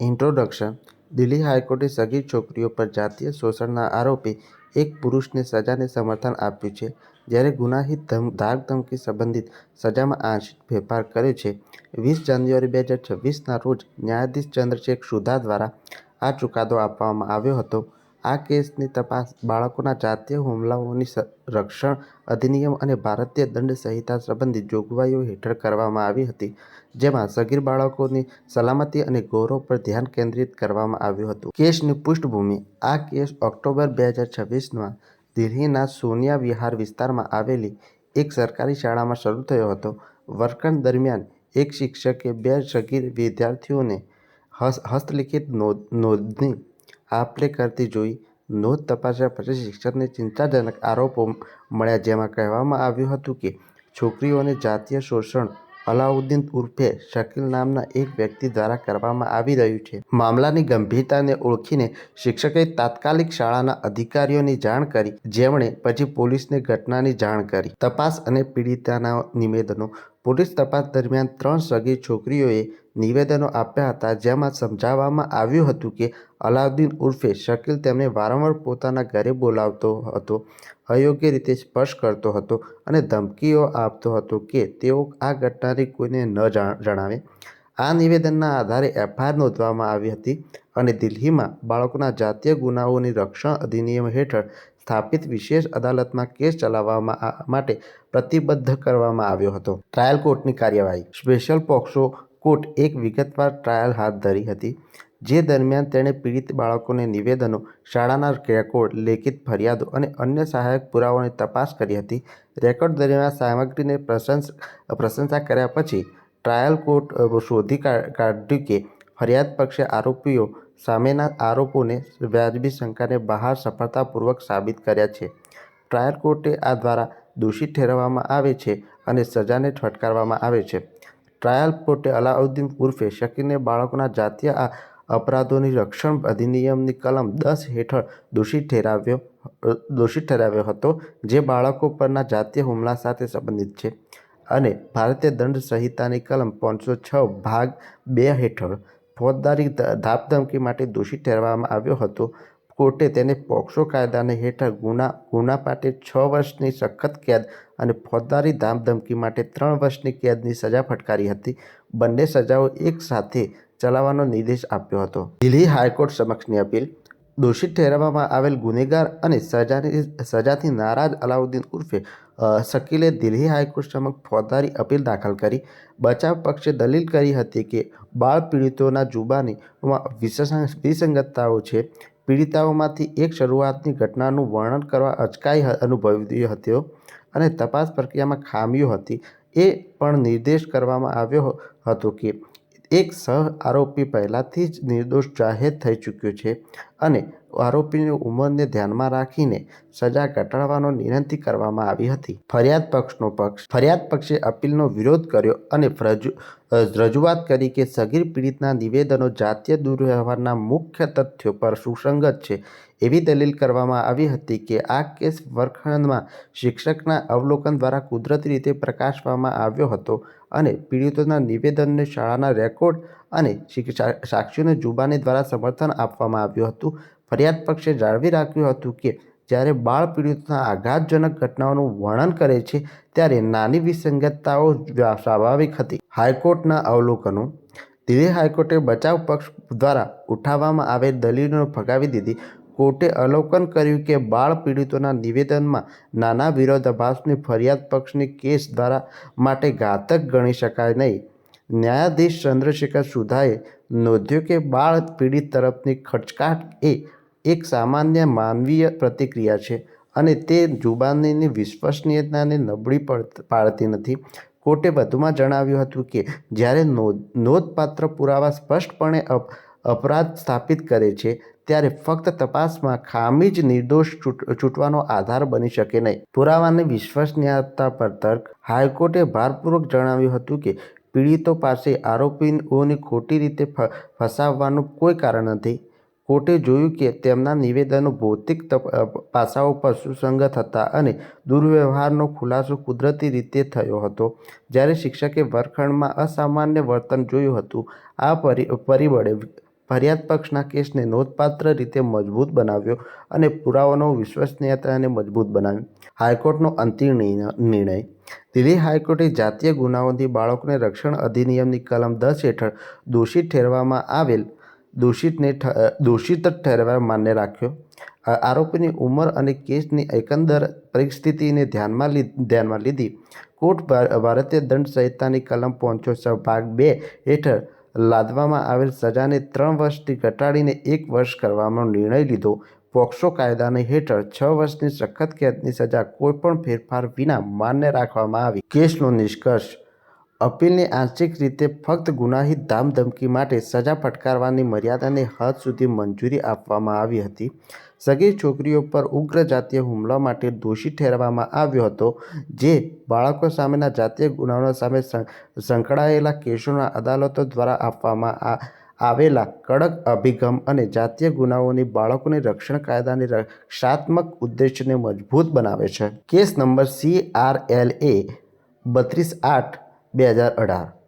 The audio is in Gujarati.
ઇન્ટ્રોડક્શન, દિલ્હી હાઈકોર્ટે સગીર છોકરીઓ પર જાતીય શોષણના આરોપી એક પુરુષને સજાને સમર્થન આપ્યું છે, જ્યારે ગુનાહિત ધાકધમકી સંબંધિત સજામાં આંશિક ફેરફાર કર્યો છે. વીસ જાન્યુઆરી બે હજાર છવ્વીસના રોજ ન્યાયાધીશ ચંદ્રશેખ સુધા દ્વારા આ ચુકાદો આપવામાં આવ્યો હતો. આ કેસની તપાસ બાળકોના જાતીય હુમલાઓની રક્ષણ અધિનિયમ અને ભારતીય દંડ સંહિતા સંબંધિત જોગવાઈઓ હેઠળ કરવામાં આવી હતી, જેમાં સગીર બાળકોની સલામતી અને ગૌરવ પર ધ્યાન કેન્દ્રિત કરવામાં આવ્યું હતું. કેસની પૃષ્ઠભૂમિ આ કેસ ઓક્ટોબર બે હજાર છવ્વીસમાં દિલ્હીના સોનિયા વિહાર વિસ્તારમાં આવેલી એક સરકારી શાળામાં શરૂ થયો હતો. વર્ગખંડ દરમિયાન એક શિક્ષકે બે સગીર વિદ્યાર્થીઓને હસ્તલિખિત નોંધની આપ લે કરતી જોઈ નોંધ તપાસ્યા પછી શિક્ષકને ચિંતાજનક આરોપો મળ્યા, જેમાં કહેવામાં આવ્યું હતું કે છોકરીઓને જાતીય શોષણ અલાઉદ્દીન ઉર્ફે શકીલ નામના એક વ્યક્તિ દ્વારા કરવામાં આવી રહ્યું છે. મામલાની ગંભીરતાને ઓળખીને શિક્ષકે તાત્કાલિક શાળાના અધિકારીઓની જાણ કરી, જેમણે પછી પોલીસને ઘટનાની જાણ કરી. તપાસ અને પીડિતાના નિવેદનો. પોલીસ તપાસ દરમિયાન ત્રણ સગી છોકરીઓએ નિવેદનો આપ્યા હતા, જેમાં સમજાવવામાં આવ્યું હતું કે અલાઉદ્દીન ઉર્ફે શકીલ તેમને વારંવાર પોતાના ઘરે બોલાવતો હતો, અયોગ્ય રીતે સ્પર્શ કરતો હતો અને ધમકીઓ આપતો હતો કે તેઓ આ ઘટનાની કોઈને ન જણાવે. આ નિવેદનના આધારે એફઆઈઆર નોંધવામાં આવી હતી અને દિલ્હીમાં બાળકોના જાતીય ગુનાઓની રક્ષણ અધિનિયમ હેઠળ સ્થાપિત વિશેષ અદાલતમાં કેસ ચલાવવામાં માટે પ્રતિબદ્ધ કરવામાં આવ્યો હતો. ટ્રાયલ કોર્ટની કાર્યવાહી. સ્પેશિયલ પોક્સો કોર્ટ એક વિગતવાર ટ્રાયલ હાથ ધરી હતી, જે દરમિયાન તેણે પીડિત બાળકોને નિવેદનો, શાળાના રેકોર્ડ, લેખિત ફરિયાદો અને અન્ય સહાયક પુરાવાની તપાસ કરી હતી. રેકોર્ડ દરમિયાન સામગ્રીને પ્રશંસા કર્યા પછી ટ્રાયલ કોર્ટ શોધી કાઢ્યું કે ફરિયાદ પક્ષે આરોપીઓ સામેના આરોપોને વ્યાજબી શંકાને બહાર સફળતાપૂર્વક સાબિત કર્યા છે. ટ્રાયલ કોર્ટે આ દ્વારા દોષિત ઠેરવવામાં આવે છે અને સજાને ફટકારવામાં આવે છે. ટ્રાયલ કોર્ટે અલાઉદ્દીન ઉર્ફે શકીને બાળકોના જાતીય અપરાધોની રક્ષણ અધિનિયમની કલમ દસ હેઠળ દોષિત ઠેરાવ્યો દોષિત ઠેરાવ્યો હતો, જે બાળકો પરના જાતીય હુમલા સાથે સંબંધિત છે. અને ભારતીય દંડ સંહિતાની કલમ પાંચસો છ ભાગ બે હેઠળ ફોજદારી ધાકધમકી માટે દોષિત ઠેરવામાં આવ્યો હતો. કોર્ટે તેને પોક્સો કાયદાને હેઠળ ગુના ગુના માટે છ વર્ષની સખત કેદ અને ફોજદારી ધામધમકી માટે ત્રણ વર્ષની કેદની સજા ફટકારી હતી. બંને સજાઓ એક સાથે ચલાવવાનો નિર્દેશ આપ્યો હતો. દિલ્હી હાઈકોર્ટ સમક્ષની અપીલ. દોષિત ઠેરવવામાં આવેલ ગુનેગાર અને સજાની, સજાથી નારાજ અલાઉદ્દીન ઉર્ફે શકીલે દિલ્હી હાઈકોર્ટ સમક્ષ ફોજદારી અપીલ દાખલ કરી. બચાવ પક્ષે દલીલ કરી હતી કે, બાળ પીડિતોના જુબાનીમાં વિસંગતતાઓ છે. પીડિતાઓમાંથી એક શરૂઆતની ઘટનાનું વર્ણન કરવા અચકાઈ અનુભવી હતો અને તપાસ પ્રક્રિયામાં ખામીઓ હતી. એ પણ નિર્દેશ કરવામાં આવ્યો હતો કે એક સહ આરોપી પહેલાથી જ નિર્દોષ જાહેર થઈ ચૂક્યો છે અને આરોપીની ઉંમરને ધ્યાનમાં રાખીને સજા ઘટાડવાનો વિનંતી કરવામાં આવી હતી. ફરિયાદ પક્ષનો પક્ષ, ફરિયાદ પક્ષે અપીલનો વિરોધ કર્યો અને રજૂઆત કરી કે સગીર પીડિતના નિવેદનો જાતીય દુર્વ્યવહારના મુખ્ય તથ્યો પર સુસંગત છે. એવી દલીલ કરવામાં આવી હતી કે આ કેસ વર્ગખંડમાં શિક્ષકના અવલોકન દ્વારા કુદરતી રીતે પ્રકાશવામાં આવ્યો હતો અને પીડિતોના નિવેદનને શાળાના રેકોર્ડ અને સાક્ષીઓને જુબાની દ્વારા સમર્થન આપવામાં આવ્યું હતું. ફરિયાદ પક્ષે જાળવી રાખ્યું હતું કે જ્યારે બાળ પીડિતના આઘાતજનક ઘટનાઓનું વર્ણન કરે છે, ત્યારે નાની વિસંગતતાઓ સ્વાભાવિક હતી. હાઈકોર્ટના અવલોકનો. દિલ્હી હાઈકોર્ટે બચાવ પક્ષ દ્વારા ઉઠાવવામાં આવેલ દલીલોને ફગાવી દીધી. કોર્ટે અવલોકન કર્યું કે બાળ પીડિતોના નિવેદનમાં નાના વિરોધાભાસની ફરિયાદ પક્ષની કેસ દ્વારા માટે ઘાતક ગણી શકાય નહીં. ન્યાયાધીશ ચંદ્રશેખર સુધાએ નોંધ્યું કે બાળ પીડિત તરફની ખચકાટ એ એક સામાન્ય માનવીય પ્રતિક્રિયા છે અને તે જુબાનીની વિશ્વસનીયતાને નબળી પાડતી નથી. કોર્ટે વધુમાં જણાવ્યું હતું કે, જ્યારે નોંધપાત્ર પુરાવા સ્પષ્ટપણે અપરાધ સ્થાપિત કરે છે, ત્યારે ફક્ત તપાસમાં ખામી જ નિર્દોષ છૂટવાનો આધાર બની શકે નહીં. પુરાવાની વિશ્વસનીયતા પર તર્ક. હાઈકોર્ટે ભારપૂર્વક જણાવ્યું હતું કે, પીડિતો પાસે આરોપીઓને ખોટી રીતે ફસાવવાનું કોઈ કારણ નથી. કોર્ટે જોયું કે તેમના નિવેદનો ભૌતિક પાસાઓ પર સુસંગત હતા અને દુર્વ્યવહારનો ખુલાસો કુદરતી રીતે થયો હતો. જ્યારે શિક્ષકે વર્ગખંડમાં અસામાન્ય વર્તન જોયું હતું, આ પરિબળે ફરિયાદ પક્ષના કેસને નોંધપાત્ર રીતે મજબૂત બનાવ્યો અને પુરાવાનો વિશ્વસનીયતાને મજબૂત બનાવી. હાઈકોર્ટનો અંતિમ નિર્ણય દિલ્હી હાઈકોર્ટે જાતીય ગુનાઓથી બાળકોને રક્ષણ અધિનિયમની કલમ દસ હેઠળ દોષિત ઠેરવામાં આવેલ દોષિતને દોષિત ઠેરવા માન્ય રાખ્યો. આરોપીની ઉંમર અને કેસની એકંદર પરિસ્થિતિને ધ્યાનમાં લી ધ્યાનમાં લીધી. કોર્ટ ભારતીય દંડ સંહિતાની કલમ પાંચસો ભાગ બે હેઠળ લાદવામાં આવેલ સજાને ત્રણ વર્ષથી ઘટાડીને એક વર્ષ કરવાનો નિર્ણય લીધો. પોક્સો કાયદાને હેઠળ છ વર્ષની સખત કેદની સજા કોઈપણ ફેરફાર વિના માન્ય રાખવામાં આવી. કેસનો નિષ્કર્ષ અપીલને આંશિક રીતે ફક્ત ગુનાહિત ધામધમકી માટે સજા ફટકારવાની મર્યાદાને હદ સુધી મંજૂરી આપવામાં આવી હતી. સગીર છોકરીઓ પર ઉગ્ર જાતીય હુમલા માટે દોષી ઠેરવામાં આવ્યો હતો, જે બાળકો સામેના જાતીય ગુનાઓ સામે સંકળાયેલા કેસોના અદાલતો દ્વારા આપવામાં આવેલા કડક અભિગમ અને જાતીય ગુનાઓની બાળકોની રક્ષણ કાયદાની રક્ષાત્મક ઉદ્દેશને મજબૂત બનાવે છે. Case number C R L A બત્રીસ આઠ બે હજાર અઢાર.